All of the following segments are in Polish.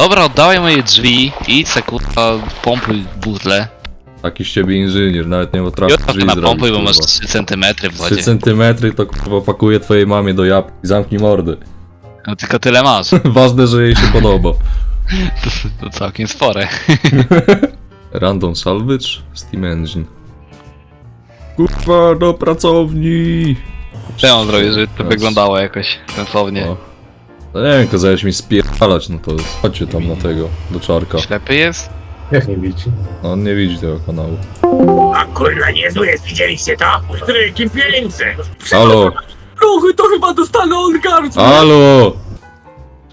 Dobra, oddawaj moje drzwi i se kurwa pompuj butle. Taki z ciebie inżynier, nawet nie potrafi Jutro drzwi na zrobić, pompuj, bo kurwa. masz 3 cm w 3 wodzie. centymetry to kurwa pakuje twojej mamie do jabłki. Zamknij mordę. No tylko tyle masz. Ważne, że jej się podoba. To całkiem spore. Random salvage, Steam Engine. Kurwa, do pracowni! Mam zrobić, żeby to wyglądało jakoś sensownie? O. No nie wiem, kazałeś mi spierdalać, no to chodźcie tam na tego, do czarka. Ślepy jest? Jak nie widzi? No, on nie widzi tego kanału. A kurwa niezły jest, widzieliście to? Strykiem pieniędzy! Halo! Ruchy to chyba dostanę orgazm! Halo!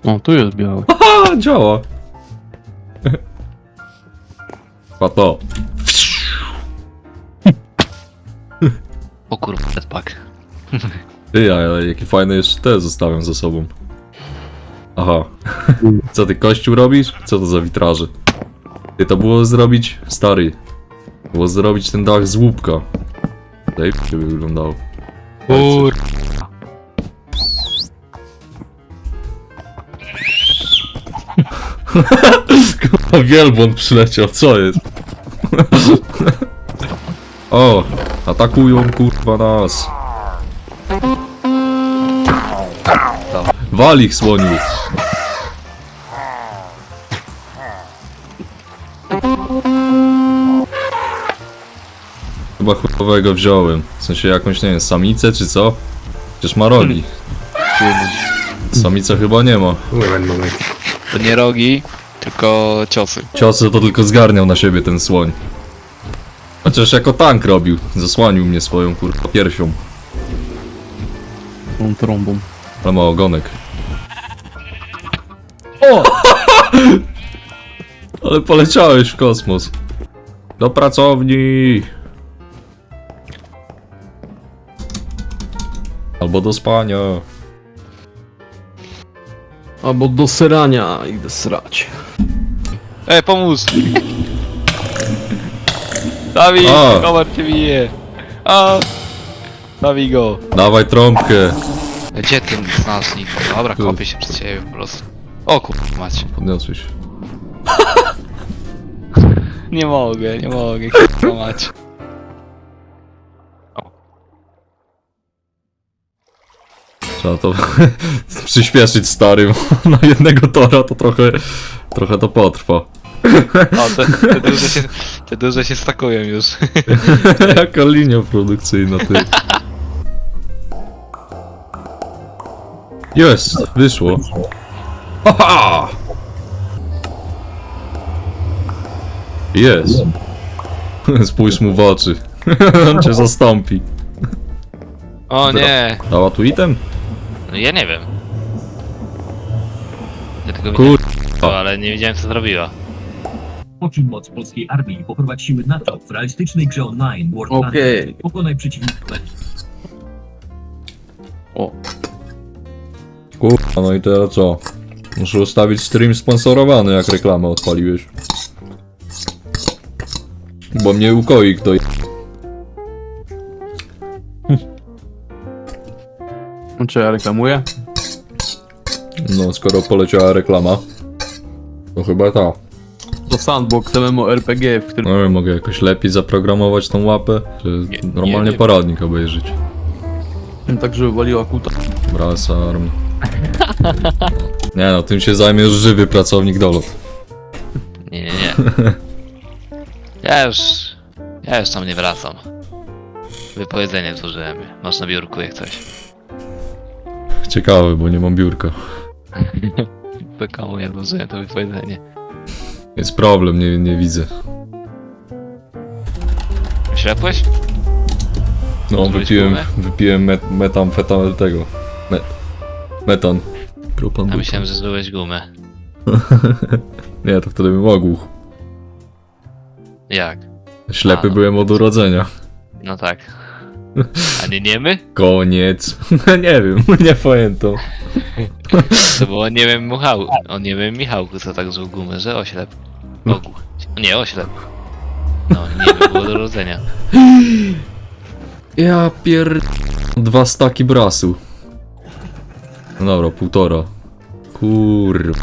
O, tu jest biały. A, działa! Pato. O kurwa, jetpack. Ty, ale jakie fajne jeszcze te zostawiam za sobą. Aha. Co ty, kościół robisz? Co to za witraże? Ty, to było zrobić... Stary. Było zrobić ten dach z łupka. Tutaj by wyglądało. Kur... Kurwa, wielbłąd przyleciał, co jest? o, atakują kurwa nas. Wal ich, słoniu. Chyba chłopowego wziąłem. W sensie jakąś, nie wiem, samicę czy co? Przecież ma rogi. Samica chyba nie ma. To nie rogi, tylko ciosy. Ciosy to tylko zgarniał na siebie ten słoń. Chociaż jako tank robił. Zasłonił mnie swoją kurwa piersią. Tą trąbą. Ale ma ogonek. O! Ale poleciałeś w kosmos. Do pracowni. Albo do spania. Albo do serania idę srać. Ej, pomóż! Dawid, A. komar cię bije! A! Dawid go! Dawaj trąbkę. Gdzie ten znacznik? Dobra, kopię się przed ciebie po prostu. O kurwa mać. Podniosłeś. Nie mogę, nie mogę, kurwa mać. Trzeba to przyspieszyć starym. Na jednego tora to trochę, trochę to potrwa. O, te, te, duże się, te duże się stakują już. Jaka linia produkcyjna, ty. Jest, wyszło. Haha! Jest. Spójrz mu w oczy. On cię zastąpi. O nie! Dała tu item? No ja nie wiem. Ja tylko Kur... widziałem, ale nie wiedziałem co zrobiła. Po czym moc polskiej armii poprowadź siły NATO w realistycznej grze online World Okej. Planet. Pokonaj przeciwnika. O, Kurwa, no i teraz co? Muszę ustawić stream sponsorowany, jak reklamę odpaliłeś. Bo mnie ukoi kto no czy ja reklamuję? No, skoro poleciała reklama, to chyba ta. To Sandbox MMORPG, w którym... No wiem, mogę jakoś lepiej zaprogramować tą łapę, czy Nie- normalnie nie wiem. poradnik obejrzeć. tak, żeby waliła kuta. Brasarm. Nie no, tym się zajmie już żywy pracownik dolot. Nie, nie, nie. Ja już... Ja już tam nie wracam. Wypowiedzenie złożyłem. Masz na biurku jak coś. Ciekawe, bo nie mam biurka. PKU ja złożyłem to wypowiedzenie. Jest problem, nie, nie widzę. Ślepłeś? No, Zrobić wypiłem, gumę? wypiłem met, metamfetamel tego. Met, metan. Propan. A myślałem, że zbyłeś gumę. Nie, to wtedy bym mógł. Jak? Ślepy A, no. byłem od urodzenia. No tak. A nie niemy? Koniec. nie wiem, nie pamiętam. To było nie wiem Michał. O nie wiem Michałku, co tak zł gumę, że oślep. Ogół. Nie, oślep. No, nie wiem, było do urodzenia. Ja pier... Dwa staki brasu. No dobra, półtora. Kur...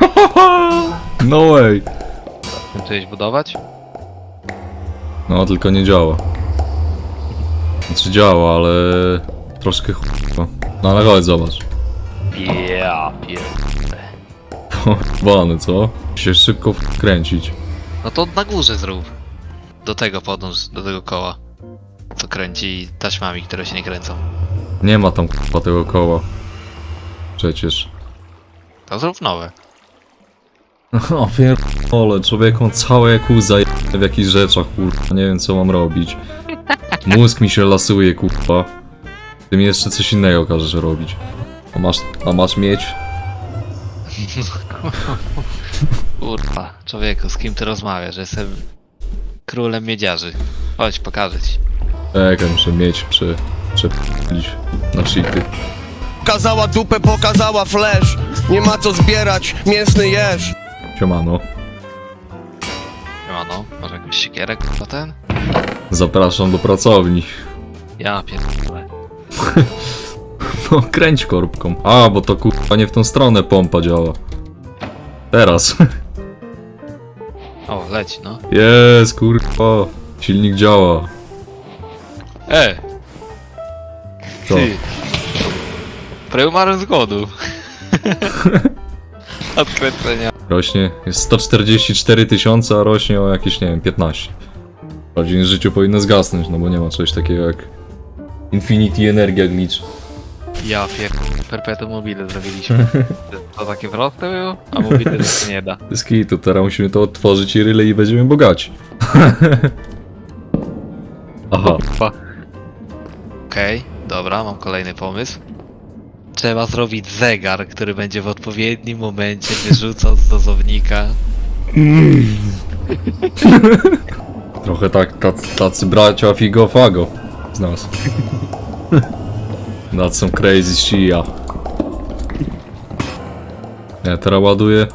No way. Chciałeś budować? No, tylko nie działa. Znaczy działa, ale troszkę ch**a. No ale chodź, zobacz. Ja pier... Bany, co? Się szybko wkręcić. No to na górze zrób. Do tego podąż, do tego koła. Co kręci taśmami, które się nie kręcą. Nie ma tam k***a tego koła. Przecież. To zrób nowe. O pierdolę, człowiek on całe jak łza w jakichś rzeczach, kurwa, nie wiem co mam robić. Mózg mi się lasuje, kurwa. Ty mi jeszcze coś innego każesz robić. A masz, a masz mieć? Kurwa, człowieku, z kim ty rozmawiasz? Jestem królem miedziarzy. Chodź, pokażę ci. Czekaj, muszę mieć prze... przepić na cheaty. Pokazała dupę, pokazała flash Nie ma co zbierać, mięsny jesz Siemano. No, no, może jakąś siekierę, kurwa ten? Zapraszam do pracowni. Ja pierdolę. No, kręć korbką. A, bo to kurwa nie w tą stronę pompa działa. Teraz. O, leci, no. Jest, kurwa. Silnik działa. E! Co? Ty! Prawie umarłem z głodu. Odkręcenia. Rośnie, jest 144 tysiące, a rośnie o jakieś, nie wiem, 15. W prawdziwym życiu powinno zgasnąć, no bo nie ma czegoś takiego jak Infinity Energia Glitch. Ja pierdolę, perpetuum mobile zrobiliśmy. To takie proste było? A mobile to się nie da. Z kitu, teraz musimy to otworzyć i ryle i będziemy bogaci. Aha, Kurwa. Okej, dobra, mam kolejny pomysł. Trzeba zrobić zegar, który będzie w odpowiednim momencie wyrzucał z dozownika. trochę tak, tacy, tacy bracia Figo Fago z nas. That's some crazy shit. Nie, teraz ładuję.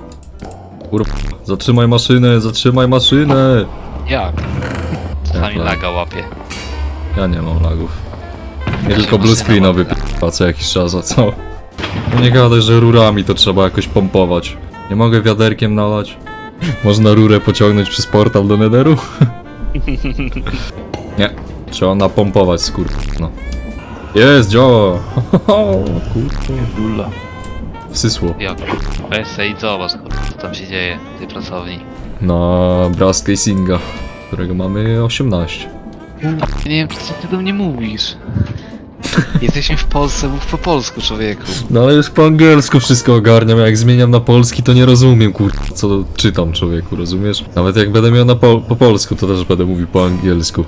Kurwa, zatrzymaj maszynę, zatrzymaj maszynę! Jak? Czasami Jak laga łapie. Ja nie mam lagów. Nie tylko blue screena wypływa co jakiś czas, a co? No nie gadaj, że rurami to trzeba jakoś pompować. Nie mogę wiaderkiem nalać? Można rurę pociągnąć przez portal do Netheru? nie, trzeba napompować skór. No. Jest, działa! Kurwa, Dula. wsysło. Jak? Weź se i zobacz, kurwa, co tam się dzieje w tej pracowni. Na brass casinga, którego mamy 18. Nie wiem, co ty do mnie mówisz. Jesteśmy w Polsce, mów po polsku, człowieku. No ale już po angielsku wszystko ogarniam, jak zmieniam na polski to nie rozumiem kurwa co czytam człowieku, rozumiesz? Nawet jak będę miał na po, po polsku to też będę mówił po angielsku.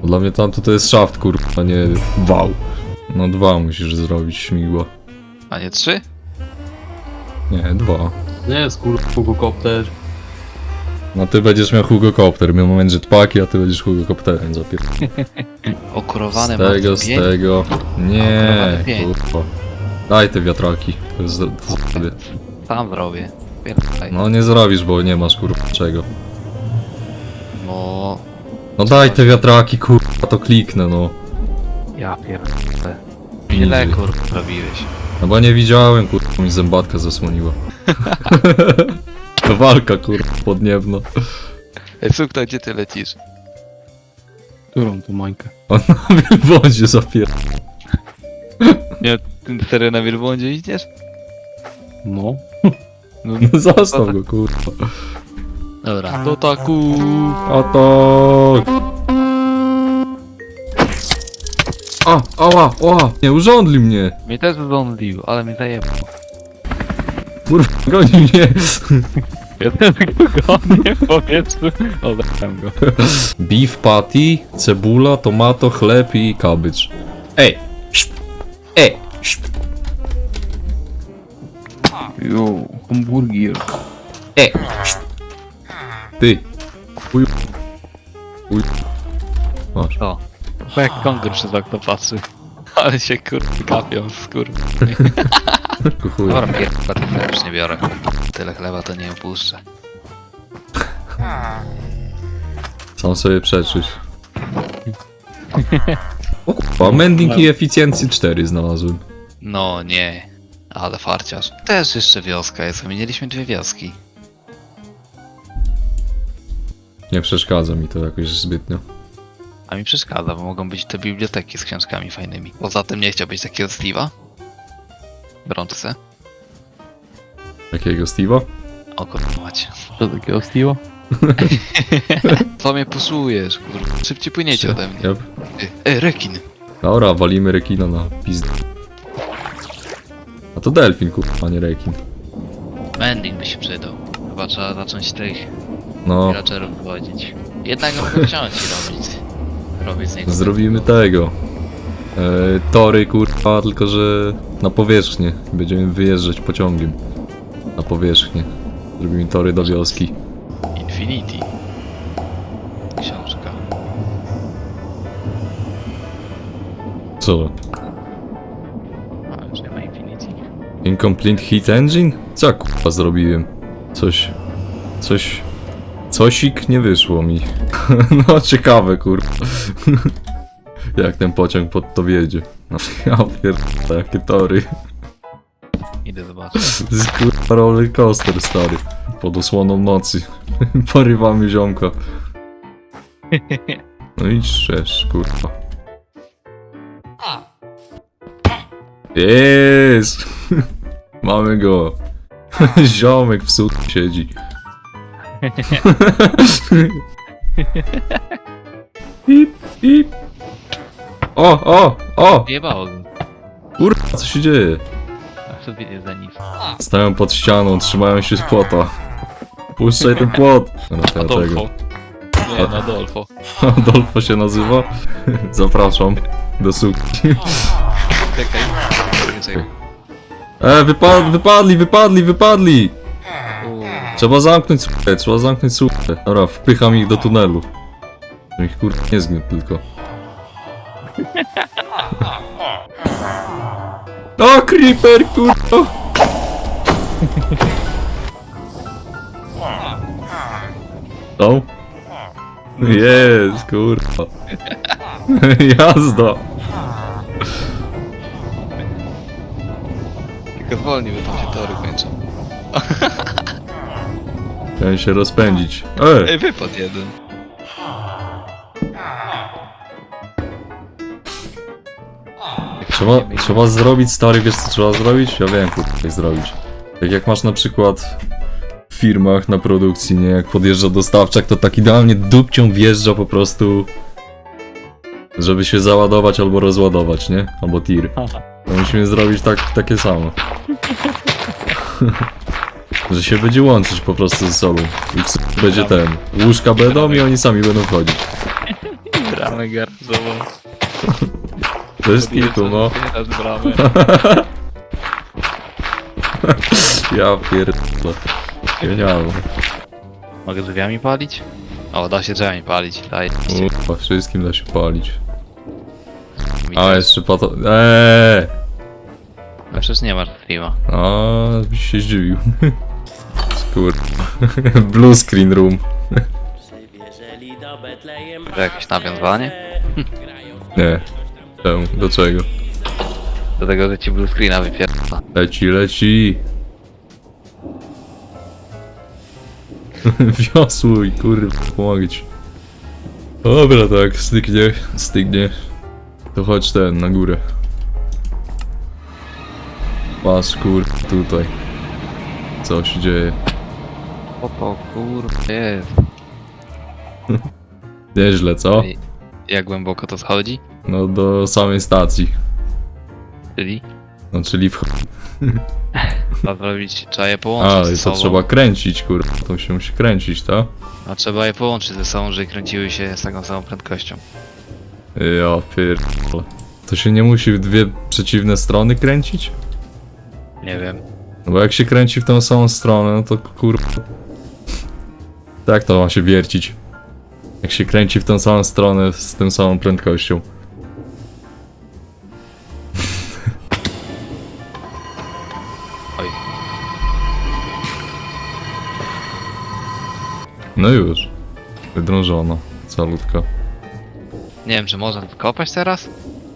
Bo dla mnie tamto to jest shaft kurwa, a nie wał. No dwa musisz zrobić śmigło. A nie trzy? Nie, dwa. Nie jest kurwa Hugokopter. No ty będziesz miał Hugo Copter, miał moment jetpacki, a ty będziesz Hugo Copterem zapier... Okurowane Z tego, z tego. Nie, kurwa. Daj te wiatraki. To jest, to zrobię. Sam zrobię. Pierdolaj. No nie zrobisz, bo nie masz kurwa czego. No, No daj te wiatraki, kurwa, to kliknę, no. ja pierdolę. Ile Easy. kurwa robiłeś? No bo nie widziałem, kurwa, mi zębatka zasłoniła. to walka, kurwa, podniebna. Ej, Sukta, gdzie ty lecisz? Którą tu mańkę? On na wielbłądzie zapier... Nie, ty serio na wielbłądzie idziesz? No. No, No zostaw go, kurwa. dobra. To taku. A to... A, ała, ała, nie, urządli mnie. Mnie też ządlił, ale mnie zajebał. Kurwa, goni mnie. Go gonię w powietrzu. Odebrałem go. Beef patty, cebula, tomato, chleb i kabycz. Ej! Szt. Ej! Szt. Jo, hamburgier. Ej! Szt. Ty! Uj... Uj... Masz. Co? Bo jak przez okno patrzy. Ale się kurwa kapią, skurwa. Kuchuję. Dobra, to chleb już nie biorę. Tyle chleba to nie opuszczę. Sam sobie przeczyć. O kurwa, mending i efficiency 4 znalazłem. No nie. Ale farciarz. Też jeszcze wioska jest, mieliśmy dwie wioski. Nie przeszkadza mi to jakoś zbytnio. A mi przeszkadza, bo mogą być te biblioteki z książkami fajnymi. Poza tym nie chciałbyś takiego Steve'a? Brączce? Jakiego Steve'a? O kurwa macie. Co takiego Steve'a? Co mnie pusujesz, kurwa? Szybciej płyniecie ode mnie. Yep. Ej, e, rekin! Dobra, walimy rekina na pizdę. A to delfin, kurwa, a nie rekin. Mending by się przydał. Chyba trzeba zacząć tych No, villagerów wywodzić. Jednak mogę wziąć i robić. Robić z niego. zrobimy tego. E, tory, kurwa, tylko że na powierzchnię. Będziemy wyjeżdżać pociągiem. Na powierzchnię. Zrobimy tory do wioski. Infinity. Książka. Co? A, już nie ma Infinity. Incomplete Heat Engine? Co kurwa zrobiłem? Coś... Coś... Cosik nie wyszło mi. no ciekawe kurwa. Jak ten pociąg pod to wiedzie. No, ja pierdolę, jakie tory. Idę zobaczyć. To jest kurwa roller coaster stary. Pod osłoną nocy. Porywamy ziomka. No i trzesz, kurwa. Jest! Mamy go. Ziomek w sud siedzi. Pip, pip. O, o, o! Jebało go. Kurwa, co się dzieje? A sobie nie za nic. Stają pod ścianą, trzymają się z płota. Puszczaj ten płot! No to ja tego. Adolfo. Nie, Adolfo. Adolfo się nazywa? Zapraszam do suki. Czekaj. Czekaj. E, wypad wypadli, wypadli, wypadli! Trzeba zamknąć słupę, trzeba zamknąć słupę. Dobra, wpycham ich do tunelu. Żeby ich kurwa nie zgniótł tylko. O, creeper, kurwa! Co? Jest, kurwa. Jazda. Tylko zwolnij, bo tam się tory kończą. Chciałem się rozpędzić. E! Ej, wypadł jeden. Trzeba, trzeba zrobić, stary, wiesz co trzeba zrobić? Ja wiem, kurwa, jak zrobić. Tak jak masz na przykład w firmach na produkcji, nie? Jak podjeżdża dostawczak, to tak idealnie dupcią wjeżdża po prostu, żeby się załadować albo rozładować, nie? Albo tir. To musimy zrobić tak, takie samo. Że się będzie łączyć po prostu ze sobą. I w sumie będzie ten. Łóżka będą i oni sami będą wchodzić. Bramę gardzową. To jest kilku, no. Teraz. Ja pierdolę. Genialne. Mogę drzwiami palić? O, da się drzwiami palić, daj. Ufa, wszystkim da się palić. Mi A, też. jeszcze pato... Eee! No przecież nie masz streama. A, byś się zdziwił. Skur... Blue screen room. To jakieś nawiązanie? Nie. Czemu? Do czego? Do tego, że ci blue screena wypierdza. Leci, leci. Wiosłuj, kurwa, pomogę ci. Dobra, tak, styknie, stygnie. To chodź ten, na górę. Patrz, kurwa, tutaj. Co się dzieje? O to kurwa jest. Nieźle, co? Jak głęboko to schodzi? No do samej stacji. Czyli? No czyli w... Trzeba zrobić, trzeba je połączyć A, ze i to sobą. trzeba kręcić, kurwa. To się musi kręcić, tak? A trzeba je połączyć ze sobą, żeby kręciły się z taką samą prędkością. Ja pierdolę. To się nie musi w dwie przeciwne strony kręcić? Nie wiem. No bo jak się kręci w tą samą stronę, no to kurwa... Tak to ma się wiercić. Jak się kręci w tą samą stronę z tą samą prędkością. No już. Wydrążono. Salutka. Nie wiem, czy można to kopać teraz?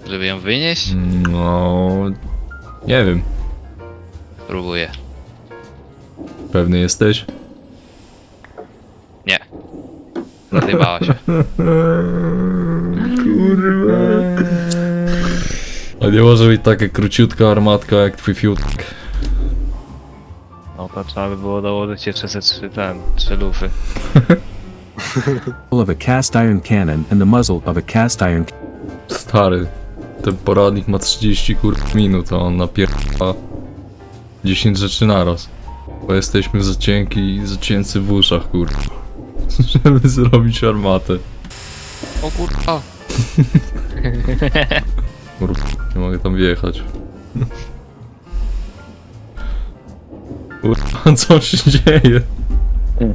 Żeby ją wynieść? No... Nie wiem. Próbuję. Pewny jesteś? Nie. Zadybała się. A nie może być taka króciutka armatka jak twój fiutek. No to trzeba by było dołożyć jeszcze ze trzy ten, trzy lufy. of a cast iron cannon and the muzzle of a cast iron Stary, ten poradnik ma 30 kur... minut, a on napierda 10 rzeczy naraz. Bo jesteśmy za cienki i za ciency w uszach, kur... Żeby zrobić armatę. O kurwa. Kurwa, nie mogę tam wjechać. Kurwa, co się dzieje?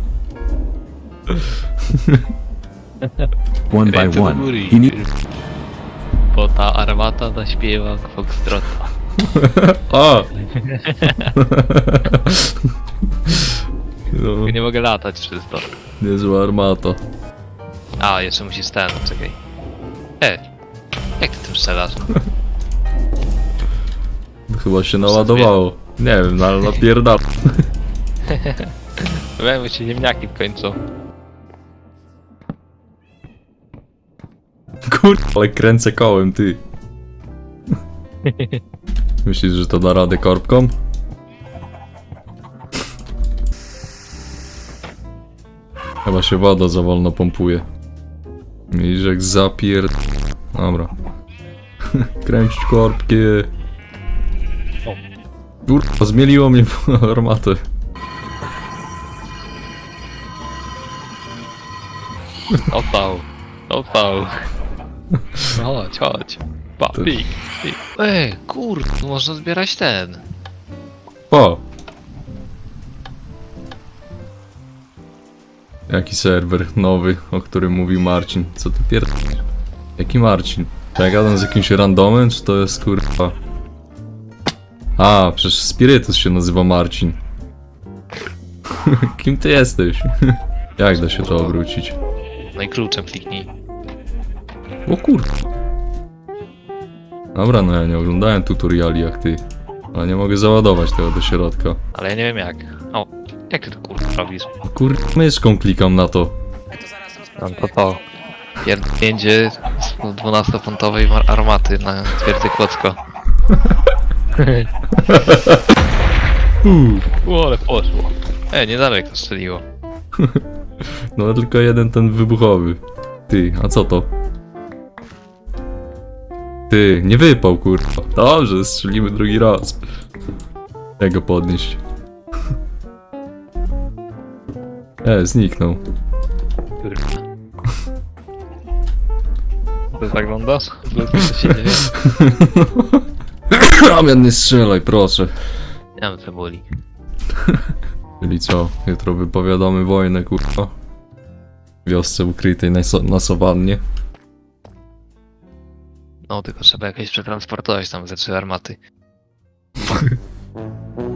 one by Kręcę do one. góry. Need Bo ta armata zaśpiewa Foxtrota. A! No, Nie mogę latać przez to. niezła armata. A, jeszcze musisz ten, czekaj. E, jak ty tym strzelasz? Chyba się naładowało. Nie wiem, no ale napierdam. Wiem, się ziemniaki kończą. Kurwa, ale kręcę kołem, ty. Myślisz, że to da radę korbką? Chyba się woda za wolno pompuje. Widzisz jak zapier... Dobra. Kręcić korbkie. Kurwa, zmieliło mnie w armatę. Opał. Opał. No chodź, chodź. Pa, To- pik, pik. Ej, kurde, można zbierać ten. O! Jaki serwer nowy, o którym mówił Marcin? Co ty pierdolisz? Jaki Marcin? Czy ja gadam z jakimś randomem, czy to jest kurwa? A, przecież Spirytus się nazywa Marcin. Kim ty jesteś? Jak da się to obrócić? No i kluczem kliknij. O kurwa. Dobra, no ja nie oglądałem tutoriali jak ty. Ale nie mogę załadować tego do środka. Ale ja nie wiem jak. O, jak ty to kurde robisz? Kur... myszką klikam na to. No to to. Pierdnięcie z 12-funtowej mar- armaty na twierdzy Kłodzko. O, ale poszło. E, niedaleko strzeliło. No tylko jeden ten wybuchowy. Ty, a co to? Ty, nie wypał kurwa. Dobrze, strzelimy drugi raz. Jak go podnieść? E, zniknął. Kurwa. To zaglądasz? Co się dzieje? Ramian, nie strzelaj, proszę. Ja mam cebuli. Czyli co, jutro wypowiadamy wojnę, kurwa. Wiosce ukrytej na, so na Sowannie. No, tylko trzeba jakieś przetransportować tam ze trzy armaty.